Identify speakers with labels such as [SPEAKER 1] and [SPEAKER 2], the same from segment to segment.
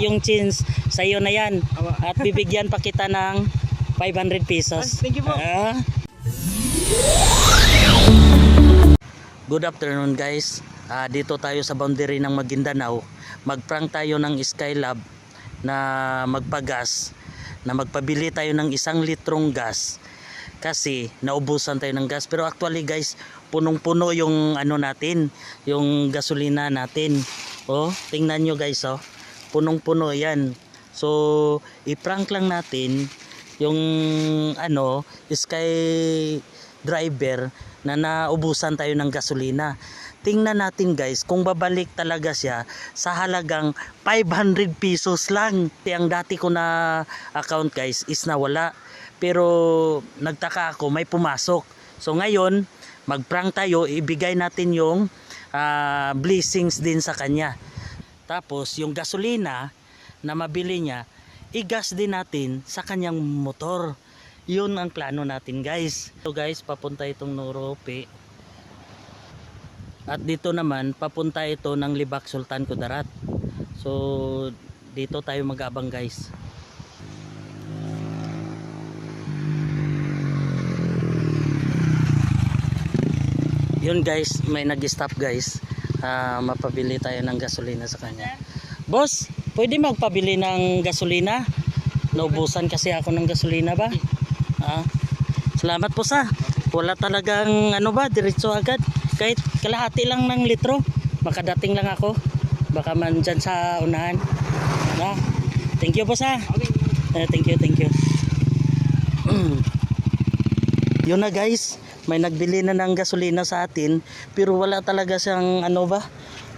[SPEAKER 1] yung chins, sa iyo na yan. At bibigyan pa kita ng 500 pesos.
[SPEAKER 2] Thank you po.
[SPEAKER 1] Ah. Good afternoon guys. Ah, dito tayo sa boundary ng Maguindanao. Mag-prank tayo ng Skylab na magpagas na magpabili tayo ng isang litrong gas kasi naubusan tayo ng gas pero actually guys punong-puno yung ano natin yung gasolina natin oh tingnan nyo guys oh punong-puno yan. So i-prank lang natin yung ano sky driver na naubusan tayo ng gasolina. Tingnan natin guys kung babalik talaga siya sa halagang 500 pesos lang. Ang dati ko na account guys is nawala. Pero nagtaka ako may pumasok. So ngayon mag-prank tayo ibigay natin yung ah, blessings din sa kanya tapos yung gasolina na mabili niya igas din natin sa kanyang motor. Yun ang plano natin guys. So guys papunta itong Nurope at dito naman papunta ito ng Libak Sultan Kudarat. So dito tayo mag-abang guys. Yun guys may nag-stop guys Ah, mapabili tayo ng gasolina sa kanya. Boss pwede magpabili ng gasolina? Naubusan kasi ako ng gasolina ba? Ah, salamat po sa wala talagang ano ba diretso agad. Kahit kalahati lang ng litro makadating lang ako. Baka man dyan sa unahan. Ah, thank you po sa Eh, thank you thank you. Yun na guys may nagbili na ng gasolina sa atin pero wala talaga siyang ano ba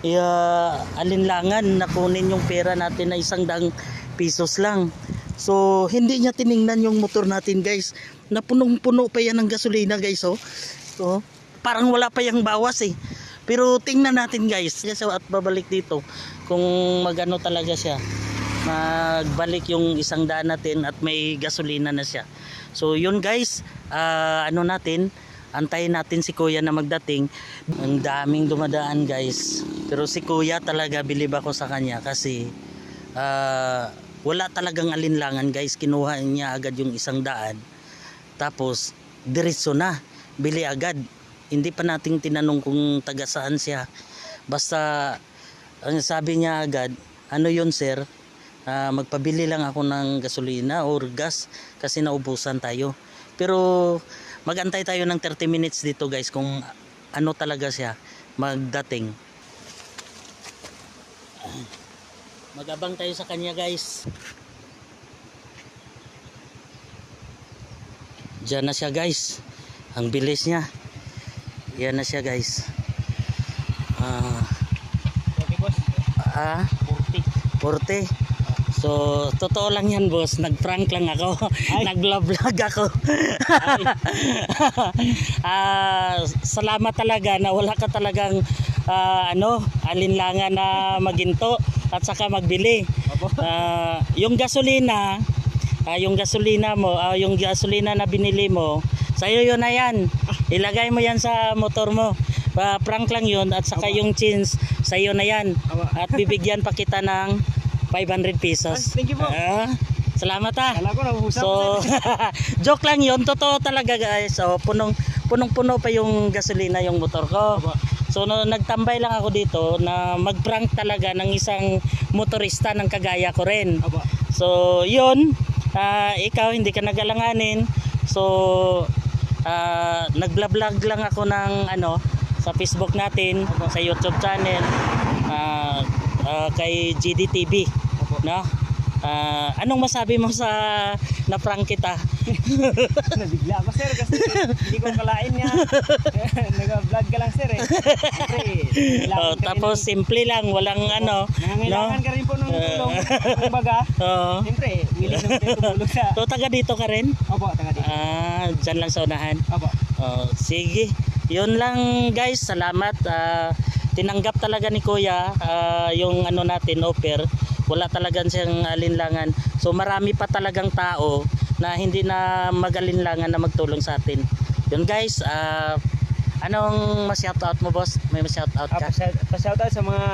[SPEAKER 1] uh, alinlangan na kunin yung pera natin na isang daang pesos lang. So hindi niya tiningnan yung motor natin guys. Na punong puno pa yan ng gasolina guys oh. so parang wala pa yung bawas eh. Pero tingnan natin guys. Kasi at babalik dito kung magano talaga siya. Magbalik yung isang daan natin at may gasolina na siya. So yun guys. Ah, ano natin antayin natin si kuya na magdating. Ang daming dumadaan guys. Pero si kuya talaga bilib ako sa kanya kasi ah, wala talagang alinlangan guys. Kinuha niya agad yung isang daan. Tapos diretso na. Bili agad. Hindi pa nating tinanong kung taga saan siya. Basta ang sabi niya agad ano yun sir? Ah, magpabili lang ako ng gasolina or gas kasi naubusan tayo. Pero magantay tayo ng 30 minutes dito guys kung ano talaga siya magdating. Magabang tayo sa kanya guys. Diyan na siya guys. Ang bilis niya. Yan na siya guys. Ah.
[SPEAKER 2] Boss.
[SPEAKER 1] ah?
[SPEAKER 2] 40.
[SPEAKER 1] 40 So, totoo lang yan, boss. Nag-prank lang ako. Nag-vlog ako. Ah, salamat talaga na wala ka talagang ah, ano, alinlangan na maginto at saka magbili. Ah, yung gasolina, ah, yung gasolina mo, ah, yung gasolina na binili mo, sa'yo yun na yan. Ilagay mo yan sa motor mo. Ah, prank lang yun at saka
[SPEAKER 2] Opo.
[SPEAKER 1] yung chins, sa'yo na yan.
[SPEAKER 2] Aba.
[SPEAKER 1] At bibigyan pa kita ng 500 pesos.
[SPEAKER 2] Ah, thank you po.
[SPEAKER 1] Ah, salamat ah.
[SPEAKER 2] Kala ko nabuhusan
[SPEAKER 1] So, joke lang yun. Totoo talaga guys. So, punong, punong-puno pa yung gasolina yung motor ko.
[SPEAKER 2] Aba.
[SPEAKER 1] So, no, nagtambay lang ako dito na mag-prank talaga ng isang motorista ng kagaya ko rin.
[SPEAKER 2] Aba.
[SPEAKER 1] So, yun. ah, ikaw, hindi ka nagalanganin. So, ah, nagla-vlog lang ako ng ano, sa Facebook natin,
[SPEAKER 2] Opo.
[SPEAKER 1] sa YouTube channel, ah, ah, kay GDTV. No? Ah, anong masabi mo sa na-prank kita?
[SPEAKER 2] Nabigla ako, sir, kasi hindi ko kalain niya. Nag-vlog ka lang, sir, eh. Siyempre,
[SPEAKER 1] Oh, tapos
[SPEAKER 2] ng-
[SPEAKER 1] simple lang, walang ano.
[SPEAKER 2] Nangangailangan ka rin po ng tulong. Kung baga,
[SPEAKER 1] Oo.
[SPEAKER 2] siyempre, willing naman tayo tumulong sa...
[SPEAKER 1] So, taga dito ka rin?
[SPEAKER 2] Opo, taga dito.
[SPEAKER 1] Ah, dyan lang sa unahan.
[SPEAKER 2] Opo.
[SPEAKER 1] Oh, sige. Yun lang guys, salamat. Ah, tinanggap talaga ni Kuya ah, yung ano natin offer. Wala talagang siyang alinlangan. So marami pa talagang tao na hindi na magalinlangan na magtulong sa atin. Yun guys, ah, anong ma-shoutout mo boss? May ma-shoutout ka?
[SPEAKER 2] pasya- pa-shoutout sa mga